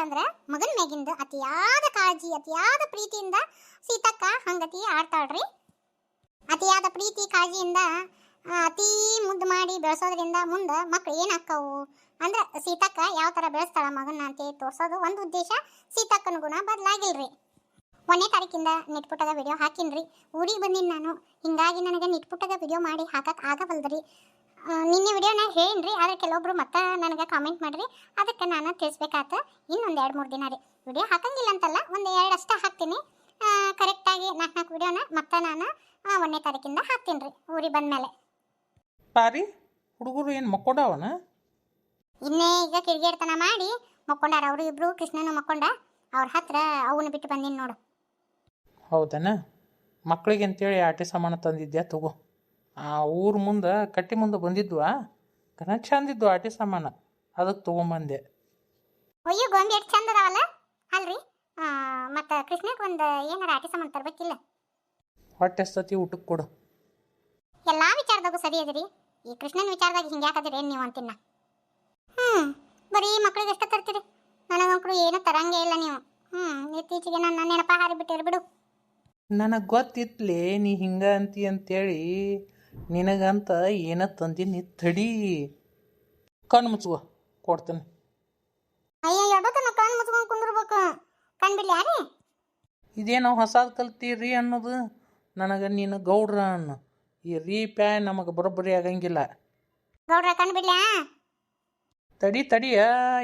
ಅಂದ್ರ ಮಗನ ಮ್ಯಾಗಿಂದ ಅತಿಯಾದ ಕಾಳಜಿ, ಅತಿಯಾದ ಪ್ರೀತಿಯಿಂದ ಸೀತಕ್ಕ ಹಂಗತಿ ಆಡ್ತಾಳ್ರಿ. ಅತಿಯಾದ ಪ್ರೀತಿ, ಕಾಳಜಿಯಿಂದ ಅತಿ ಮುದ್ದು ಮಾಡಿ ಬೆಳೆಸೋದ್ರಿಂದ ಮುಂದೆ ಮಕ್ಳು ಏನಾಕ್ಕವು? ಅಂದ್ರೆ ಸೀತಕ್ಕ ಯಾವ ಥರ ಬೆಳೆಸ್ತಾಳ ಮಗನ ಅಂತ ತೋರ್ಸೋದು ಒಂದು ಉದ್ದೇಶ, ಸೀತಕ್ಕನ ಗುಣ ಬದಲಾಗಿಲ್ರಿ. ಒಂದನೇ ತಾರೀಕಿಂದ ನಿಟ್ಪುಟದ ವಿಡಿಯೋ ಹಾಕಿನ್ರಿ. ಊರಿಗೆ ಬಂದಿನಿ ನಾನು. ಹಿಂಗಾಗಿ ನನಗೆ ನೆಟ್ಪುಟ್ಟದ ವಿಡಿಯೋ ಮಾಡಿ ಹಾಕಕ್ಕೆ ಆಗವಲ್ದ್ರಿ. ನಿನ್ನೆ ವಿಡಿಯೋನ ಹೇಳಿನ್ರಿ ಆದರೆ ಕೆಲವೊಬ್ರು ಮತ್ತೆ ನನಗೆ ಕಾಮೆಂಟ್ ಮಾಡಿರಿ ಅದಕ್ಕೆ ನಾನು ತಿಳಿಸ್ಬೇಕಾತ ಇನ್ನೊಂದು ಎರಡು ಮೂರು ದಿನ ರೀ. ವಿಡಿಯೋ ಹಾಕಂಗಿಲ್ಲ ಅಂತಲ್ಲ ಒಂದು ಎರಡು ಅಷ್ಟೇ ಹಾಕ್ತೀನಿ. ಕರೆಕ್ಟಾಗಿ ನಾಲ್ಕು ನಾಲ್ಕು ವಿಡಿಯೋನ ಮತ್ತೆ ನಾನು ಒಂದನೇ ತಾರೀಕಿಂದ ಹಾಕ್ತೀನಿ ರೀ ಊರಿಗೆ ಬಂದಮೇಲೆ. ಪಾರಿ ಹುಡುಗರು ಏನು ಮಕ್ಕೊಂಡವನ? ಇನ್ನೇ ಈಗ ಕಿಡಿಗೇಡ್ತನ ಮಾಡಿ ಮಕ್ಕೊಂಡಾರ ಅವರು ಇಬ್ಬರು ಕೃಷ್ಣನು ಮಕ್ಕೊಂಡ ಅವ್ರ ಹತ್ರ ಅವನ್ನ ಬಿಟ್ಟು ಬಂದೀನಿ ನೋಡು. ಹೌದನ? ಮಕ್ಕಳಿಗೆ ಅಂತೇಳಿ ಆಟೆ ಸಾಮಾನು ತಂದಿದ್ಯಾ ತಗೋ. ಆ ಊರ ಮುಂದೆ ಕಟ್ಟಿ ಮುಂದೆ ಬಂದಿದ್ವಾ? ಕನ ಚಂದಿದ್ವು ಆಟಿ ಸಾಮಾನು. ಅದಕ್ಕೆ ತೊಗೊಂಬಂದೆ. ಅಯ್ಯೋ ಗೊಂಬೆ ಎಷ್ಟು ಚಂದ ಅದಾವಲ್ಲ? ಅಲ್ರಿ? ಮತ್ತು ಕೃಷ್ಣಕ್ಕೆ ಒಂದು ಏನಾರ ಆಟಿ ಸಾಮಾನು ತರಬೇಕಿಲ್ಲ? ಹೊಟ್ಟೆ ಸತಿ ಊಟಕ್ಕೆ ಕೊಡು. ಎಲ್ಲ ವಿಚಾರದಾಗೂ ಸರಿ ಅದಿರಿ. ಈ ಕೃಷ್ಣನ ವಿಚಾರದಾಗ ಹಿಂಗೆ ಯಾಕದಿರಿ ಏನು ನೀವು ಅಂತಿನ್ನ? ಹ್ಞೂ ಬರೀ ಮಕ್ಳಿಗೆ ಎಷ್ಟು ತರ್ತೀರಿ? ನನಗಂಕರು ಏನೂ ತರಂಗೇ ಇಲ್ಲ ನೀವು. ಹ್ಞೂ ಇತ್ತೀಚೆಗೆ ನನ್ನ ನೆನಪ ಹಾರಿಬಿಟ್ಟಿರಿ ಬಿಡು. ನನಗೆ ಗೊತ್ತಿತ್ಲೆ ನೀ ಹಿಂಗ ಅಂತಿ ಅಂತೇಳಿ ನಿನಗಂತ ಏನ ತಂದಿನಿ ತಡಿ. ಕಣ್ಣು ಮುಚ್ಚುವ ಕೊಡ್ತೇನೆ. ಅಯ್ಯ ಎಡತನ ಕಣ್ಣು ಮುಚ್ಕೊಂಡು ಕುಂದಿರ್ಬೇಕು. ಬಿಡ್ಲಿ ಯಾರಿ? ಇದೇನೋ ಹೊಸಾದ್ ಕಲ್ತೀರಿ ಅನ್ನೋದು. ನನಗೆ ನೀನು ಗೌಡ್ರ ಅನ್ನು ಈ ರೀ ಪ್ಯಾ ನಮಗೆ ಬರೋಬ್ಬರಿ ಆಗಂಗಿಲ್ಲ. ಗೌಡ್ರ ಕಣ್ ಬಿಡ್ಲ್ಯಾ ತಡಿ ತಡಿಯ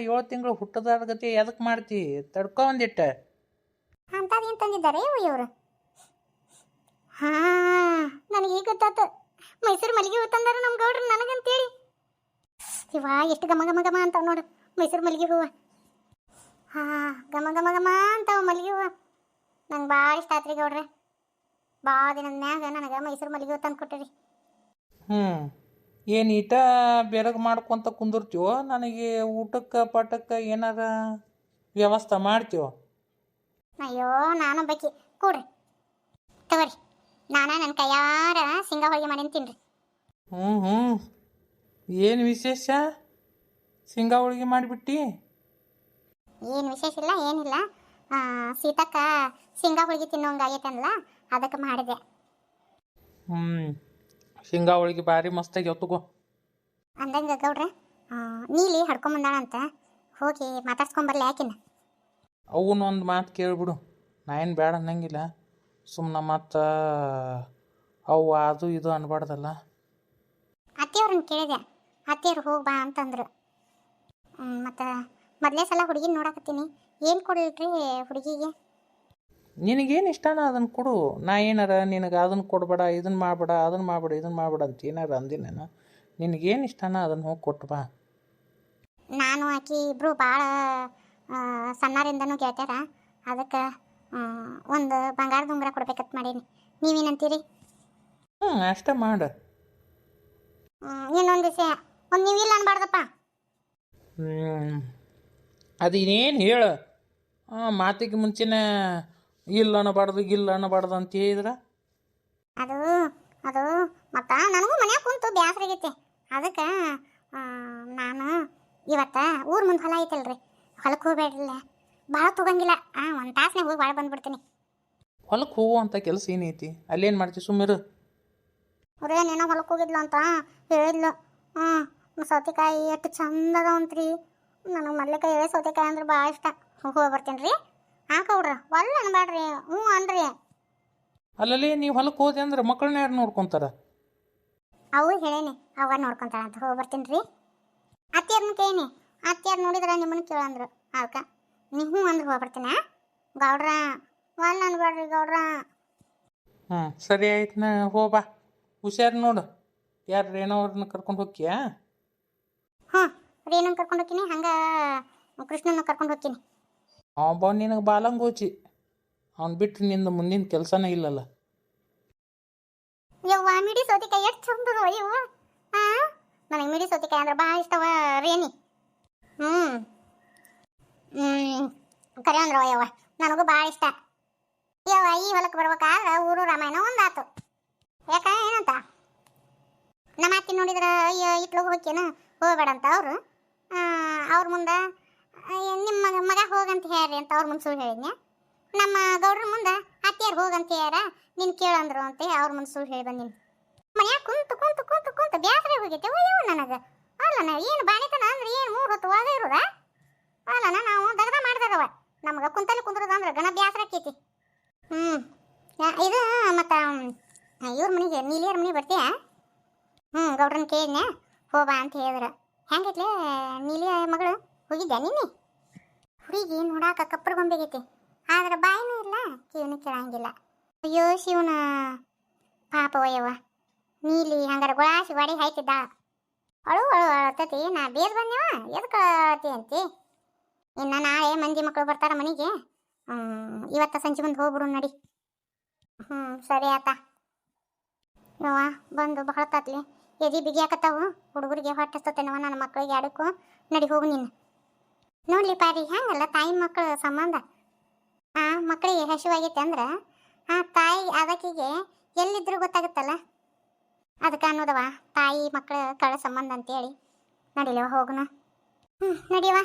ಏಳು ತಿಂಗಳು ಹುಟ್ಟದಾದ ಗತಿ ಎದಕ್ಕೆ ಮಾಡ್ತಿ? ತಡ್ಕೊ ಒಂದಿಟ್ಟ. ಅಂಥದ್ದೇನು ತಂದಿದ್ದಾರೆ ಇವರು? ಹಾ ನನಗೆ ಈಗ ಗೊತ್ತಾತು. ಮೈಸೂರು ಮಲ್ಲಿಗೆ ಹೂ ತಂದಾರ ನಮ್ಮ ಗೌಡ್ರು ನನಗಂತೇಳಿ. ಇವ ಎಷ್ಟು ಘಮ ಘಮ ಘಮ ಅಂತಾವ ನೋಡು ಮೈಸೂರು ಮಲ್ಲಿಗೆ ಹೂವು. ಹಾ ಘಮ ಘಮ ಘಮ ಅಂತಾವ ಮಲ್ಲಿಗೆ ಹೂವು. ನಂಗೆ ಭಾಳ ಇಷ್ಟ ಆತ್ರಿ ಗೌಡ್ರೆ. ಭಾಳ ದಿನದ ಮ್ಯಾಗ ನನಗೆ ಮೈಸೂರು ಮಲ್ಲಿಗೆ ಹೂ ತಂದು ಕೊಟ್ಟಿರಿ. ಹ್ಞೂ ಏನು ಈಟ ಬೆರಗ್ ಮಾಡ್ಕೊಂತ ಕುಂದಿರ್ತೀವೋ ನನಗೆ ಊಟಕ್ಕೆ ಪಾಠಕ್ಕೆ ಏನಾರ ವ್ಯವಸ್ಥೆ ಮಾಡ್ತೀವೋ? ಅಯ್ಯೋ ನಾನು ಬೇಕಿ ಕೂಡ್ರಿ ತಗೋರಿ. ನಾನು ನನ್ನ ಕೈಯಾರ ಸಿಂಗ ಹೋಳಿಗೆ ಮಾಡೀನಿ ತಿನ್ರಿ ಹ್ಞೂ ಹ್ಞೂ ಏನು ವಿಶೇಷ? ಶೇಂಗಾ ಹೋಳಿಗೆ ಮಾಡಿಬಿಟ್ಟು? ಏನು ವಿಶೇಷ ಇಲ್ಲ ಏನಿಲ್ಲ. ಆ, ಸೀತಕ್ಕ ಶೇಂಗಾ ಹೋಳಿಗೆ ತಿನ್ನೋಂಗೆ ಆಗೈತಲ್ಲ ಅದಕ್ಕೆ ಮಾಡಿದೆ. ಹ್ಞೂ ಶೇಂಗಾ ಹೋಳಿಗೆ ಭಾರಿ ಮಸ್ತಾಗಿ ತಗೋ. ಅಂದಂಗೆ ಗೌಡ್ರೆ ಆ, ನೀಲಿ ಹಡ್ಕೊಂಬಂದಾಳಂತ ಹೋಗಿ ಮಾತಾಡ್ಸ್ಕೊಂಬರ್ಲಿ ಯಾಕಿನ್ನ ಅವನು ಒಂದು ಮಾತು ಕೇಳಿಬಿಡು. ನಾ ಏನು ಬೇಡ ಅನ್ನಂಗಿಲ್ಲ. ಸುಮ್ಮನೆ ಮತ್ತು ಅವು ಅದು ಇದು ಅನ್ಬಾರ್ದಲ್ಲ. ಅತ್ತೆಯವ್ರನ್ನ ಕೇಳಿದೆ. ಅತ್ತೆಯವ್ರು ಹೋಗಿ ಬಾ ಅಂತಂದ್ರು. ಮತ್ತು ಮೊದಲೇ ಸಲ ಹುಡುಗಿನ ನೋಡಕತ್ತೀನಿ. ಏನು ಕೊಡ್ಲಿಟ್ರಿ ಹುಡುಗಿಗೆ? ನಿನಗೇನು ಇಷ್ಟನ ಅದನ್ನು ಕೊಡು. ನಾ ಏನಾರ ನಿನಗೆ ಅದನ್ನು ಕೊಡಬೇಡ ಇದನ್ನು ಮಾಡಬೇಡ ಅದನ್ನು ಮಾಡಬೇಡ ಇದನ್ನು ಮಾಡಬೇಡ ಅಂತ ಏನಾರ ಅಂದಿನೇನ ನಿನಗೇನು ಇಷ್ಟನ ಅದನ್ನು ಹೋಗಿ ಕೊಟ್ಟು ಬಾ. ನಾನು ಆಕಿ ಇಬ್ಬರು ಭಾಳ ಸಣ್ಣರಿಂದನೂ ಗೆಳ್ತ್ಯಾರ ಅದಕ್ಕೆ ಒಂದು ಬಂಗಾರದ ಉಂಗುರ ಕೊಡ್ಬೇಕಂತ ಮಾಡೀನಿ. ನೀವೇನಂತೀರಿ? ಹ್ಞೂ ಅಷ್ಟೇ ಮಾಡು. ಇನ್ನೊಂದು ವಿಷಯ. ಒಂದು ನೀವು ಇಲ್ಲ ಅನ್ಬಾರ್ದಪ್ಪ. ಅದು ಇನ್ನೇನು ಹೇಳು. ಮಾತಿಗೆ ಮುಂಚೆನೇ ಇಲ್ಲ ಅನ್ನಬಾರ್ದು ಇಲ್ಲ ಅನ್ನಬಾರ್ದು ಅಂತ ಹೇಳಿದ್ರ? ಅದು ಅದು ಮತ್ತ ನನಗೂ ಮನ್ಯಾಗ ಕುಂತು ಬ್ಯಾಸರ ಆಗೈತೆ. ಅದಕ್ಕೆ ನಾನು ಇವತ್ತ ಊರ್ ಮುಂದೆ ಹೊಲ ಐತಲ್ರಿ. ಹೊಲಕ್ಕೆ ಹೋಗ್ಬೇಡ್ರಲ್ಲ. ಭಾಳ ತಗೊಂಗಿಲ್ಲ. ಹಾಂ ಒಂದು ತಾಸನಾಗ ಹೋಗಿ ಭಾಳ ಬಂದ್ಬಿಡ್ತೀನಿ. ಹೊಲಕ್ಕೆ ಹೋಗುವಂಥ ಕೆಲಸ ಏನೈತಿ? ಅಲ್ಲೇನು ಮಾಡ್ತಿ? ಸುಮ್ಮಿರು ನೆನ ಹೊಲಕ್ಕೆ ಹೋಗಿದ್ಲು ಅಂತ ಹೇಳಿದ್ಲು. ಹ್ಞೂ ಸೌತೆಕಾಯಿ ಎಷ್ಟು ಚಂದ ಅದಾವಂತ್ರಿ. ನನಗೆ ಮಲ್ಲಿಕ ಹೇಳಿ ಸೌತೆಕಾಯಿ ಅಂದ್ರೆ ಭಾಳ ಇಷ್ಟ. ಹೋಗಿ ಬರ್ತೀನಿ ರೀ. ಹಾಕವ್ರ ಒಳ್ಳೆ ಅನ್ಬೇಡ್ರಿ ಹ್ಞೂ ಅನ್ರಿ. ಅಲ್ಲಲ್ಲಿ ನೀವು ಹೊಲಕ್ಕೆ ಹೋದೆ ಅಂದ್ರೆ ಮಕ್ಕಳನ್ನ ಯಾರು ನೋಡ್ಕೊಂತಾರ? ಅವು ಹೇಳೇನಿ ಅವ ನೋಡ್ಕೊಂತಾಳ ಅಂತ ಹೋಗಿ ಬರ್ತೀನಿ ರೀ. ಅತ್ತಿಯರ್ನ ಕೇಳಿನಿ. ಅತ್ತಿಯರ್ ನೋಡಿದ್ರೆ ನಿಮ್ಮನ್ನ ಕೇಳಂದ್ರು. ಅದಕ್ಕೆ ನೀವು ಹ್ಞೂ ಅಂದ್ರೆ ಹೋಗಿ ಬರ್ತೀನ ಗೌಡ್ರ ವಾಲ್ ಅನ್ಬೇಡ್ರಿ ಗೌಡ್ರ. ಹ್ಞೂ ಸರಿ ಆಯ್ತು ನಾ ಹೋಗ್ಬಾ ಹುಷಾರು ನೋಡು. ಯಾರು ರೇಣವ್ರನ್ನ ಕರ್ಕೊಂಡು ಹೋಗ್ತೀಯಾ? ಹ್ಞೂ ರೇಣನ್ ಕರ್ಕೊಂಡು ಹೋಗ್ತೀನಿ ಹಂಗೆ ಕೃಷ್ಣನ ಕರ್ಕೊಂಡು ಹೋಗ್ತೀನಿ. ಅವ ಬಾ ನಿನಗೆ ಬಾಲಂಗೋಚಿ. ಅವ್ನು ಬಿಟ್ಟು ನಿಂದ ಮುಂದಿನ ಕೆಲಸನೇ ಇಲ್ಲಲ್ಲ. ಯವ್ವ ಮಿಡಿ ಸೌತಿಕಾಯಿ ಎಷ್ಟು ಚಂದದ ಯವ್ವ? ಹಾಂ ನನಗೆ ಮಿಡಿ ಸೌತಿಕಾಯಿ ಅಂದ್ರೆ ಭಾಳ ಇಷ್ಟವ ರೇಣಿ. ಹ್ಞೂ ಕರೆ ಅಂದ್ರ ಯವ್ವ. ನನಗೂ ಭಾಳ ಇಷ್ಟ. ಯವ್ವ, ಈ ಹೊಲಕ್ಕೆ ಬರ್ಬೇಕಾದ್ರೆ ಊರು ರಾಮಾಯಣ ಒಂದಾತು. ಯಾಕ, ಏನಂತ? ನಮ್ಮ ಅತ್ತಿ ನೋಡಿದ್ರೆ, ಅಯ್ಯೋ ಹೋಗ್ಯೇನ ಹೋಗ್ಬೇಡ ಅಂತ ಅವರು ಅವ್ರ ಮುಂದೆ ನಿಮ್ಮ ಮಗ ಹೋಗಂತ ಹೇಳ್ರಿ ಅಂತ ಅವ್ರ ಮುಂದೆ ಸುಳ್ಳು ಹೇಳಿದ್ನೆ. ನಮ್ಮ ಗೌಡ್ರ ಮುಂದೆ, ಅತ್ತಿಯಾರು ಹೋಗಂತ ಹೇಳ್ಯಾರ, ನೀನು ಕೇಳಂದ್ರು ಅಂತ ಅವ್ರ ಮುಂದೆ ಸುಳ್ಳು ಹೇಳಿ ಬಂದಿನಿ. ಮನ್ಯಾಗ ಕುಂತು ಕುಂತು ಕುಂತು ಕುಂತು ಬ್ಯಾಸರಿ ಹೋಗೈತೆ ಅಯ್ಯೋ, ನನಗೆ. ಅಲ್ಲನ ಏನು ಬಾಣಿತನ ಅಂದ್ರೆ ಏನು ಮೂರು ಹೊತ್ತು ಒಳಗೆ ಇರೋದ ಅಲ್ಲನ ನಾವು ದಗದ ಮಾಡ್ದಾರವ ನಮ್ಗೆ ಕುಂತಲ್ಲಿ ಕುಂದ್ರದ ಅಂದ್ರೆ ಗಣ ಬ್ಯಾಸರ ಆಕೈತಿ ಹ್ಞೂ ಇದು ಮತ್ತು ಇವ್ರ ಮನೆಗೆ, ನೀಲಿಯರ ಮನೆಗೆ ಬರ್ತೀಯಾ? ಹ್ಞೂ ಗೌಡ್ರನ್ನ ಕೇಳಿದ್ನೆ ಹೋಬಾ ಅಂತ ಹೇಳಿದ್ರು. ಹೆಂಗೈತ್ಲೆ ನೀಲಿಯ ಮಗಳು? ಹೋಗಿದ್ದೆ ನೀನು ಹುಡುಗಿ ನೋಡಾಕ ಕಪ್ಪರ್ ಗೊಂಬೆಗೈತಿ. ಆದ್ರೆ ಬಾಯಿನೂ ಇಲ್ಲ, ಕಿವಿನೂ ಕೇಳಂಗಿಲ್ಲ. ಅಯ್ಯೋ ಶಿವನ ಪಾಪ ವಯ್ಯವ್ವ ನೀಲಿ ಹಂಗಾರೆ ಗುಳಾಸಿ ವಾಡಿ ಹಾಯ್ತಿದ್ದ ಅಳು ಅಳು, ಅಳತತಿ, ನಾ ಬೇರೆ ಬಂದೇವ ಎದಕ್ಕೆ ಅಳತಿ ಅಂತಿ? ಇನ್ನು ನಾಳೆ ಮಂದಿ ಮಕ್ಕಳು ಬರ್ತಾರ ಮನೆಗೆ. ಇವತ್ತ ಸಂಜೆ ಮುಂದೆ ಹೋಗ್ಬಿಡು ನಡಿ. ಹ್ಞೂ ಸರಿ ಆತ. ನೋವ ಬಂದು ಬಹಳ ತಾತ್ಲಿ. ಎದಿ ಬಿಗಿಯಾಕತ್ತಾವು ಹುಡುಗರಿಗೆ ಹೊಟ್ಟಸ್ತತೇನವ ನನ್ನ ಮಕ್ಕಳಿಗೆ ಆಡಕ್ಕೂ ನಡಿ ಹೋಗು ನೀನು. ನೋಡ್ಲಿ ಪಾರಿ ಹೆಂಗಲ್ಲ ತಾಯಿ ಮಕ್ಕಳ ಸಂಬಂಧ? ಆ ಮಕ್ಕಳಿಗೆ ಹಸಿವಾಗೈತೆ ಅಂದ್ರೆ, ಆ, ತಾಯಿ ಅದಕ್ಕಿಗೆ ಎಲ್ಲಿದ್ರು ಗೊತ್ತಾಗುತ್ತಲ್ಲ? ಅದಕ್ಕೆ ಅನ್ನೋದವ ತಾಯಿ ಮಕ್ಕಳ ಕಳ ಸಂಬಂಧ ಅಂತೇಳಿ. ನಡಿಲವ ಹೋಗುನ. ಹ್ಞೂ ನಡಿಯವ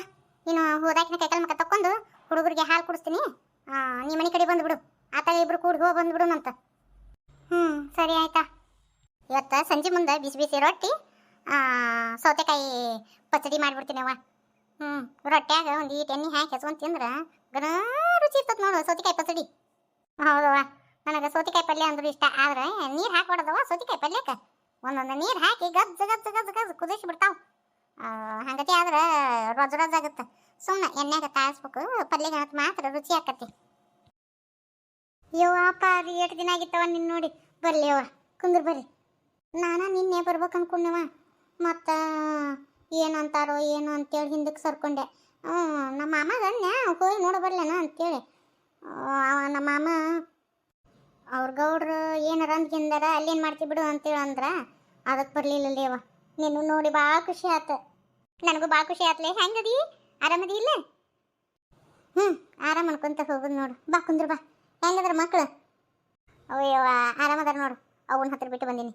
ನೀನು ಹೋದಾಕಿನ ಕೈಕಾಲು ಮಕ್ಕ ತಕ್ಕೊಂಡು ಹುಡುಗರಿಗೆ ಹಾಲು ಕುಡಿಸ್ತೀನಿ. ನೀ ಮನೆ ಕಡೆ ಬಂದ್ಬಿಡು. ಆತ ಇಬ್ರು ಕೂಡಿ ಹೋಗಿ ಬಂದ್ಬಿಡುನಂತ ಹ್ಞೂ ಸರಿ ಆಯ್ತಾ. ಇವತ್ತು ಸಂಜೆ ಮುಂದೆ ಬಿಸಿ ಬಿಸಿ ರೊಟ್ಟಿ ಸೌತೆಕಾಯಿ ಪಚಡಿ ಮಾಡಿಬಿಡ್ತೀನಿ ಅವ ಹ್ಞೂ ರೊಟ್ಟ್ಯಾಗ ಒಂದು ಈಟ್ ಎಣ್ಣೆ ಹಾಕಿ ಹೆಚ್ಕೊಂಡು ತಿಂದ್ರೆ ಗನ ರುಚಿ ಇರ್ತದೆ ನೋಡು ಸೌತೆಕಾಯಿ ಪಚಡಿ ಹೌದವ್ವ ನನಗೆ ಸೌತೆಕಾಯಿ ಪಲ್ಯ ಅಂದ್ರೆ ಇಷ್ಟ, ಆದ್ರೆ ನೀರು ಹಾಕ್ಬಾರ್ದವ ಸೌತೆಕಾಯಿ ಪಲ್ಯಕ್ಕೆ. ಒಂದೊಂದು ನೀರು ಹಾಕಿ ಗಜ್ಜ ಗದ್ ಗಜ್ಜ ಗದ್ ಕುದಿಸಿ ಬಿಡ್ತಾವ ಹಂಗತಿ ಆದ್ರೆ ರೊಜ ರೊಜ ಆಗುತ್ತೆ. ಸುಮ್ಮನೆ ಎಣ್ಣೆಗೆ ತಾಯಿಸ್ಬೇಕು ಪಲ್ಯಗೆ ಮಾತ್ರ ರುಚಿ ಆಕತಿ. ಯವ್ವ ಅದು ಎಷ್ಟು ದಿನ ಆಗಿತ್ತವ ನಿನ್ನ ನೋಡಿ? ಬರ್ಲಿ ಯವ್ವ, ಕುಂದ್ರ ಬರ್ರಿ. ನಾನ ನಿನ್ನೆ ಬರ್ಬೇಕು ಅನ್ಕೊಂಡವ ಮತ್ತು ಏನು ಅಂತಾರೋ ಏನು ಅಂತೇಳಿ ಹಿಂದಕ್ಕೆ ಸರ್ಕೊಂಡೆ. ಹ್ಞೂ ನಮ್ಮ ಮಾಮ ಗಣ್ಯ ಹೋಗಿ ನೋಡ ಬರ್ಲೇನ ಅಂತೇಳಿ. ಅವ ನಮ್ಮ ಮಾಮ, ಅವ್ರ ಗೌಡ್ರು ಏನಾರ ಅಂದ್ಕಿಂದಾರ ಅಲ್ಲೇನು ಮಾಡ್ತಿ ಬಿಡು ಅಂತೇಳಿ ಅಂದ್ರ ಅದಕ್ಕೆ ಬರಲಿಲ್ಲ ದೇವ ನಿನ್ನ ನೋಡಿ ಭಾಳ ಖುಷಿ ಆತು. ನನಗೂ ಭಾಳ ಖುಷಿ ಆತ್ಲೆ. ಹೆಂಗದಿ? ಆರಾಮದಿ ಇಲ್ಲ? ಹ್ಞೂ ಆರಾಮ್ ಅನ್ಕೊಂತ ಹೋಗುದು ನೋಡು. ಬಾ, ಕುಂದ್ರು ಬಾ. ಹೆಂಗದ್ರ ಮಕ್ಕಳು ಅಯ್ಯೋ ಆರಾಮದಾರ ನೋಡು. ಅವನ ಹತ್ರ ಬಿಟ್ಟು ಬಂದೀನಿ.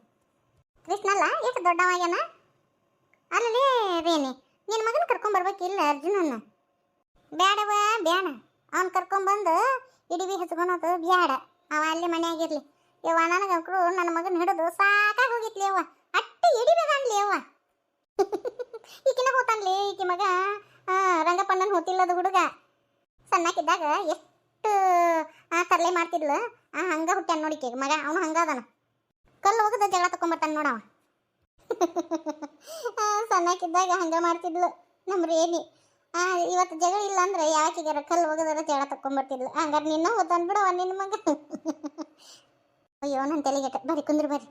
ಕೃಷ್ಣಲ್ಲ ಎಷ್ಟು ದೊಡ್ಡವಾಗ್ಯಾನ ಅಲ್ಲಲ್ಲಿ ರೇನಿ ನಿನ್ನ ಮಗನ ಕರ್ಕೊಂಬರ್ಬೇಕಿಲ್ಲ ಅರ್ಜುನನ್ನ? ಬೇಡವ ಬೇಡ ಅವ್ನು ಕರ್ಕೊಂಬಂದು ಇಡಿವಿ ಹಚ್ಕೊಳೋದು ಬ್ಯಾಡ. ಅವ ಅಲ್ಲಿ ಮನೆಯಾಗಿರ್ಲಿ ಯವ್ವ ನನಗಂಕರು ನನ್ನ ಮಗನ ಹಿಡಿದು ಸಾಕಾಗಿ ಹೋಗಿತ್ಲಿ ಯವ್ವ. ಅಟ್ಟ ಎಡಿಬೇಕಾಗ್ಲಿ ಅವ್ವ. ಈಕಿನ ಹೋತಾನ್ಲಿ, ಈಕಿ ಮಗ. ರಂಗಪ್ಪಣ್ಣನ ಹೋತಿಲ್ಲದ ಹುಡುಗ. ಸಣ್ಣಕ್ಕಿದ್ದಾಗ ಎಷ್ಟು ತರ್ಲೆ ಮಾಡ್ತಿದ್ಲು. ಆ, ಹಂಗ ಹುಟ್ಟ್ಯಾನ ನೋಡಿ ಮಗ, ಅವನು ಹಂಗ ಅದಾನ. ಕಲ್ಲು ಹೋಗದ ಜಗಳ ತಕೊಂಬರ್ತಾನ ನೋಡವ ಸಣ್ಣಕ್ಕಿದ್ದಾಗ ಹಂಗ ಮಾಡ್ತಿದ್ಲು. ನಮ್ಮ ರೇಣಿ. ಆ ಇವತ್ತು ಜಗಳ ಇಲ್ಲ ಅಂದ್ರೆ ಯಾಕಿಗಾರ ಕಲ್ಲು ಹೋಗದಾರ ಜಗಳ ತಕೊಂಬರ್ತಿದ್ಲು. ಹಂಗಾರೆ ನಿನ್ನ ಹೋತಾನ್ ಬಿಡವ ನಿನ್ನ ಮಗ. ಅಯ್ಯೋ ನನ್ನ ತಲೆಗೆಟ್ಟ ಬರ್ರಿ, ಕುಂದ್ರಿ, ಬರ್ರಿ.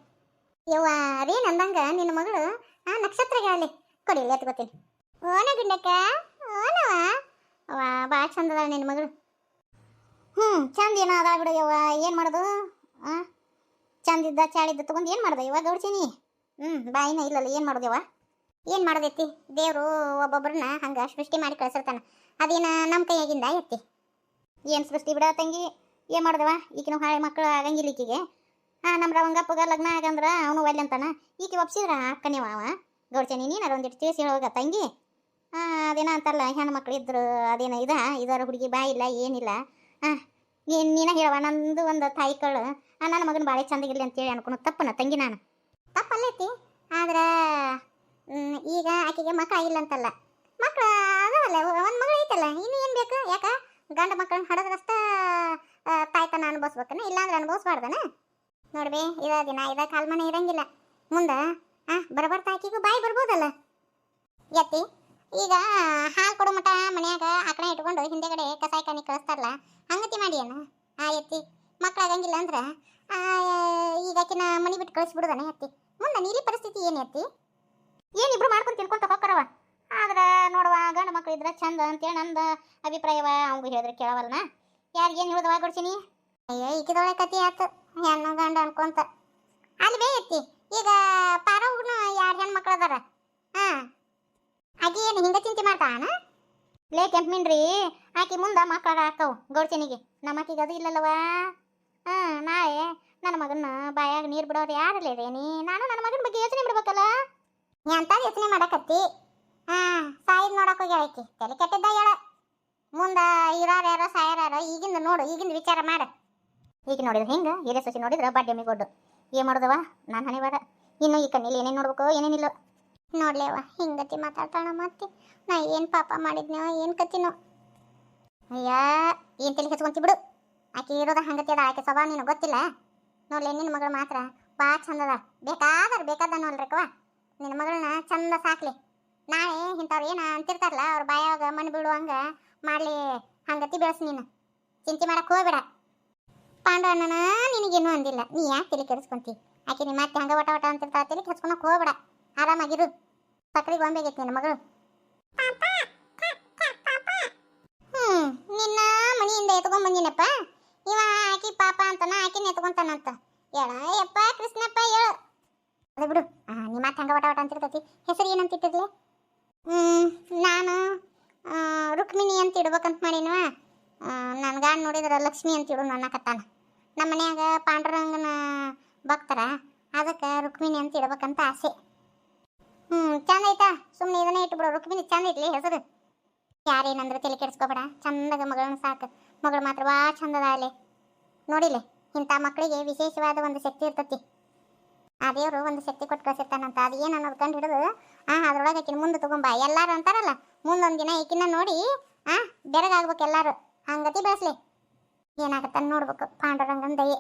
ಯವ್ವ ಅದೇನ್ ಅಂದಂಗ ನಿನ್ನ ಮಗಳು, ಆ ನಕ್ಷತ್ರಗಾಲಿ ಕೊಡಿ, ಇಲ್ಲಿ ಎತ್ಕೋತೀನಿ ಓನ ಗುಂಡಕ್ಕ, ಓನವ? ಅವ ಭಾಳ ಚಂದ ನಿನ್ನ ಮಗಳು. ಹ್ಞೂ ಚಂದ ಏನ ಅದಾಳ ಬಿಡು ಯವ್ವ. ಏನು ಮಾಡೋದು? ಆ? ಚಂದಿದ್ದ ಚಾಳಿದ್ದ ತೊಗೊಂಡು ಏನು ಮಾಡ್ದೆ? ಇವಾಗ ಗೌಡ್ಸಿನಿ ಹ್ಞೂ ಬಾಯಿನ ಇಲ್ಲಲ್ಲ. ಏನು ಮಾಡೋದು ಯವ್ವ? ಏನು ಮಾಡೋದೈತಿ? ದೇವರು ಒಬ್ಬೊಬ್ಬರನ್ನ ಹಂಗೆ ಸೃಷ್ಟಿ ಮಾಡಿ ಕಳ್ಸಿರ್ತಾನ. ಅದೇನ ನಮ್ಮ ಕೈಯಾಗಿಂದ ಎತ್ತಿ. ಏನು ಸೃಷ್ಟಿ ಬಿಡ ತಂಗಿ. ಏನು ಮಾಡ್ದವ? ಈಗಿನ ಹಾಳೆ ಮಕ್ಕಳು ಆಗಂಗಿಲ್ಲ ಈಕಿಗೆ. ಹಾಂ ನಮ್ಮ ರವಂಗಪ್ಪಗ ಲಗ್ನ ಆಗಂದ್ರ ಅವನು ಒಲ್ಲೆ ಅಂತಾನ. ಈಕೆ ಒಪ್ಸಿದ್ರ, ಅಕ್ಕನೇ ಅವ ಗೌಡ್ಚನಿ, ನೀನು ಒಂದಿಟ್ಟು ತಿಳಿಸಿ ಹೇಳೋಗ ತಂಗಿ. ಅದೇನ ಅಂತಲ್ಲ ಹೆಣ್ಣು ಮಕ್ಳು ಇದ್ರು, ಅದೇನ ಇದ ಇದರ ಹುಡುಗಿ ಬಾಯಿ ಇಲ್ಲ, ಏನಿಲ್ಲ. ಹಾಂ, ನೀನು, ನೀನ ಹೇಳವ ನಂದು ಒಂದು ತಾಯಿ ಕಳು ನನ್ನ ಮಗನ ಬಾಳೆ ಚಂದಾಗಿರ್ಲಿ ಅಂತೇಳಿ ಅನ್ಕೊಂಡು ತಪ್ಪನ ತಂಗಿ ನಾನು. ತಪ್ಪಲ್ಲೈತಿ, ಆದ್ರೆ ಈಗ ಆಕೆಗೆ ಮಕ್ಕಳಾಗಿಲ್ಲ ಅಂತಲ್ಲ. ಮಕ್ಕಳು ಅದಾವಲ್ಲ ಒಂದು ಮಗಳು ಐತಲ್ಲ, ಇನ್ನು ಏನು ಬೇಕು, ಯಾಕ? ಗಂಡ ಮಕ್ಕಳನ್ನ ಹಡದ್ರಷ್ಟ ತಾಯ್ತನ ಅನುಭವಿಸ್ಬೇಕನ, ಇಲ್ಲಾಂದ್ರೆ ಅನುಭವಿಸ್ಬಾರ್ದನ? ನೋಡ್ಬೇ, ಇದ ದಿನ ಇದ ಕಾಲ್ಮನೆ ಇರಂಗಿಲ್ಲ. ಮುಂದೆ, ಆ, ಬರಬರ್ತಾ ಆಕಿಗೂ ಬಾಯಿ ಬರ್ಬೋದಲ್ಲ? ಎತ್ತಿ ಈಗ ಹಾಲು ಕೊಡೋ ಮಟ ಮನ್ಯಾಗ ಆಕಳ ಇಟ್ಕೊಂಡು ಹಿಂದೆಗಡೆ ಕಸಾಯಿ ಕಣಿ ಕಳಿಸ್ತಾರಲ್ಲ, ಹಂಗತಿ ಮಾಡಿ ಅಣ್ಣ ಆ ಎತ್ತಿ ಮಕ್ಳು ಆಗಂಗಿಲ್ಲ ಅಂದ್ರೆ ಈಗ ಆಕಿನ ಮನಿ ಬಿಟ್ಟು ಕಳಿಸ್ಬಿಡುದನ ಎತ್ತಿ ಮುಂದೆ ನೀಲಿ ಪರಿಸ್ಥಿತಿ ಏನು ಎತ್ತಿ ಏನಿಬ್ರು ಮಾಡ್ಕೊಂಡು ತಿನ್ಕೊಂತ ಹೋಗ್ತಾರವ ಆದ್ರೆ ನೋಡುವ, ಗಂಡು ಮಕ್ಳು ಇದ್ರೆ ಚಂದ ಅಂತೇಳಿ ನಂದು ಅಭಿಪ್ರಾಯವ, ಅವಂಗೂ ಹೇಳಿದ್ರೆ ಕೇಳವಲ್ನ? ಯಾರಿಗೇನು ಹೇಳಿದವ ಕೊಡ್ತೀನಿ ಅಯ್ಯೋ ಈಕಿದೊಳೆ ಕತಿ ಆತು. ಹೆಣ್ಣು ಗಂಡ ಅನ್ಕೊಂತ. ಬೇ ಎತ್ತಿ ಈಗ ಪಾರವ್ಗನು ಯಾರು ಹೆಣ್ಣು ಮಕ್ಳು ಅದಾರ? ಹಾಂ. ಆಕಿ ಏನು ಹಿಂಗ ಚಿಂತೆ ಮಾಡ್ತಾನ ಲೇ ಕೆಂಪ್ಮಿನ್ರಿ ಆಕಿ ಮುಂದೆ ಮಕ್ಳು ಹಾಕವು ಗೌಡ್ಚನಿಗೆ ನಮ್ಮ ಆಕಿಗೆ ಅದು ಇಲ್ಲಲ್ಲವ? ಹಾಂ, ನಾಳೆ ನನ್ನ ಮಗನ ಬಾಯಾಗ ನೀರು ಬಿಡೋರು ಯಾರಲ್ಲೇ ನೀ? ನಾನು ನನ್ನ ಮಗನ ಬಗ್ಗೆ ಯೋಚನೆ ಬಿಡ್ಬೇಕಲ್ಲ ಎಂತ ಯೋಚನೆ ಮಾಡಕತ್ತಿ. ಹಾ, ಸಾಯಿದ್ ನೋಡಕ್ ಹೋಗ್ಯಾಳ ಆಕಿ. ತಲೆ ಕೆಟ್ಟಿದ್ದ ಹೇಳ ಮುಂದ ಇರಾರ ಯಾರೋ, ಸಾಯಾರ ಯಾರೋ, ಈಗಿಂದ ನೋಡು, ಈಗಿಂದ ವಿಚಾರ ಮಾಡ. ಈಗ ನೋಡಿದ್ರೆ ಹಿಂಗ? ಹಿರಿಯ ನೋಡಿದ್ರೆ ನೋಡಿದ್ರ ಬಾಡ್ಯಮಿ ಗೊಡ್ಡು. ಏನ್ ಮಾಡೋದವ ನಾನು ಹನಿವಾರ ಇನ್ನು ಈ ಕಣ್ಣಲ್ಲಿ ಏನೇನು ನೋಡ್ಬೇಕು ಏನೇನಿಲ್ಲ ನೋಡ್ಲೇವ ಹಿಂಗತಿ ಮಾತಾಡ್ತಾಳ ಮತ್ತೆ ನಾ ಏನು ಪಾಪ ಮಾಡಿದ್ನೋ ಏನು ಕತ್ತಿನೋ. ಅಯ್ಯ, ಏನು ತಲೆ ಹೆಚ್ಕೊಂತಿ ಬಿಡು. ಆಕೆ ಇರೋದ ಹಂಗತಿ ಅದ, ಆಕೆ ಸ್ವಭಾವ ನೀನು ಗೊತ್ತಿಲ್ಲ? ನೋಡ್ಲೆ, ನಿನ್ನ ಮಗಳು ಮಾತ್ರ ಭಾಳ ಚಂದದ ಬೇಕಾದ್ರೆ ಬೇಕಾದ ನೋಡ್ರಿಕವ ನಿನ್ನ ಮಗಳನ್ನ ಚಂದ ಸಾಕ್ಲಿ. ನಾಳೆ ಇಂಥವ್ರು ಏನ ಅಂತಿರ್ತಾರಲ್ಲ, ಅವ್ರ ಬಾಯಾಗ ಮಣ್ಣು ಬೀಳುವಂಗ ಮಾಡ್ಲಿ, ಹಂಗತಿ ಬೆಳೆಸ್ ನೀನು. ಚಿಂತೆ ಮಾಡಕ್ಕೆ ಹೋಗ್ಬೇಡ. ಪಾಂಡವಣ್ಣನ ನಿನಗೇನು ಅಂದಿಲ್ಲ. ನೀ ಯಾಕೆ ತಲೆ ಕೆಡಿಸ್ಕೊಂತಿ? ಆಕೆ ನಿಮ್ಮ ಮತ್ತೆ ಹಂಗ ವಟ ವಟ ಅಂತಿರ್ತಾಳ ತಲೆ ಕೆಡ್ಸ್ಕೊಳಕ್ ಹೋಗ್ಬೇಡ. ಆರಾಮಾಗಿರು. ಸಕ್ರಿ ಗೊಂಬೆಗೈತಿ ನಿನ್ನ ಮಗಳು. ಹ್ಮ್, ನಿನ್ನ ಮನೆಯಿಂದ ಎತ್ಕೊಂಡ್ ಬಂದಿನಪ್ಪ. ಇವ ಆಕಿ ಪಾಪ ಅಂತನ, ಆಕಿನ ಎತ್ಕೊಂತಾನಂತ. ಹೇಳ, ಯಪ್ಪ ಕೃಷ್ಣಪ್ಪ, ಹೇಳು. ಅದೇ ಬಿಡು. ನಿಮ್ಮ ಮತ್ತೆ ಹಂಗ ವಟ ವಟ ಅಂತಿರ್ತೈತಿ ಹೆಸರು ಏನಂತ ಇಟ್ಟಿರ್ಲಿ ಹ್ಮ್, ನಾನು ರುಕ್ಮಿಣಿ ಅಂತ ಇಡ್ಬೇಕಂತ ಮಾಡಿನವ. ನನ್ನ ಗಾಡ್ ನೋಡಿದ್ರ ಲಕ್ಷ್ಮಿ ಅಂತ ಇಡು ಅನ್ನಕತ್ತಾನ ನಮ್ಮ ಮನ್ಯಾಗ ಪಾಂಡುರಂಗನ ಭಕ್ತರ, ಅದಕ್ಕೆ ರುಕ್ಮಿಣಿ ಅಂತ ಇಡ್ಬೇಕಂತ ಆಸೆ. ಹ್ಞೂ ಚಂದ ಐತಾ. ಸುಮ್ಮನೆ ಇದನ್ನೇ ಇಟ್ಬಿಡು, ರುಕ್ಮಿಣಿ ಚಂದ ಐತ್ಲಿ ಹೆಸರು ಯಾರೇನಂದ್ರೆ ತಲೆ ಕೆಡಿಸ್ಕೋಬೇಡ. ಚಂದಾಗ ಮಗಳನ್ನ ಸಾಕು. ಮಗಳು ಮಾತ್ರ ಭಾಳ ಚಂದದ ಅಲ್ಲಿ ನೋಡಿಲೆ, ಇಂಥ ಮಕ್ಕಳಿಗೆ ವಿಶೇಷವಾದ ಒಂದು ಶಕ್ತಿ ಇರ್ತತಿ. ಆ ದೇವರು ಒಂದು ಶಕ್ತಿ ಕೊಟ್ಟು ಕಳಿಸಿರ್ತಾನಂತ. ಅದು ಏನು ಅನ್ನೋದು ಕಂಡು ಹಿಡಿದು, ಆ, ಅದ್ರೊಳಗೆ ಆಕಿನ ಮುಂದೆ ತಗೊಂಬ. ಎಲ್ಲರೂ ಅಂತಾರಲ್ಲ, ಮುಂದೊಂದು ದಿನ ಈಕಿನ ನೋಡಿ, ಆ, ಬೆರಗಾಗ್ಬೇಕು ಎಲ್ಲರೂ. ಹಂಗತಿ ಬೆಳೆಸ್ಲಿ. ಏನಾಗತ್ತ ನೋಡ್ಬೇಕು. ಪಾಂಡುರಂಗನ ದಯೆ.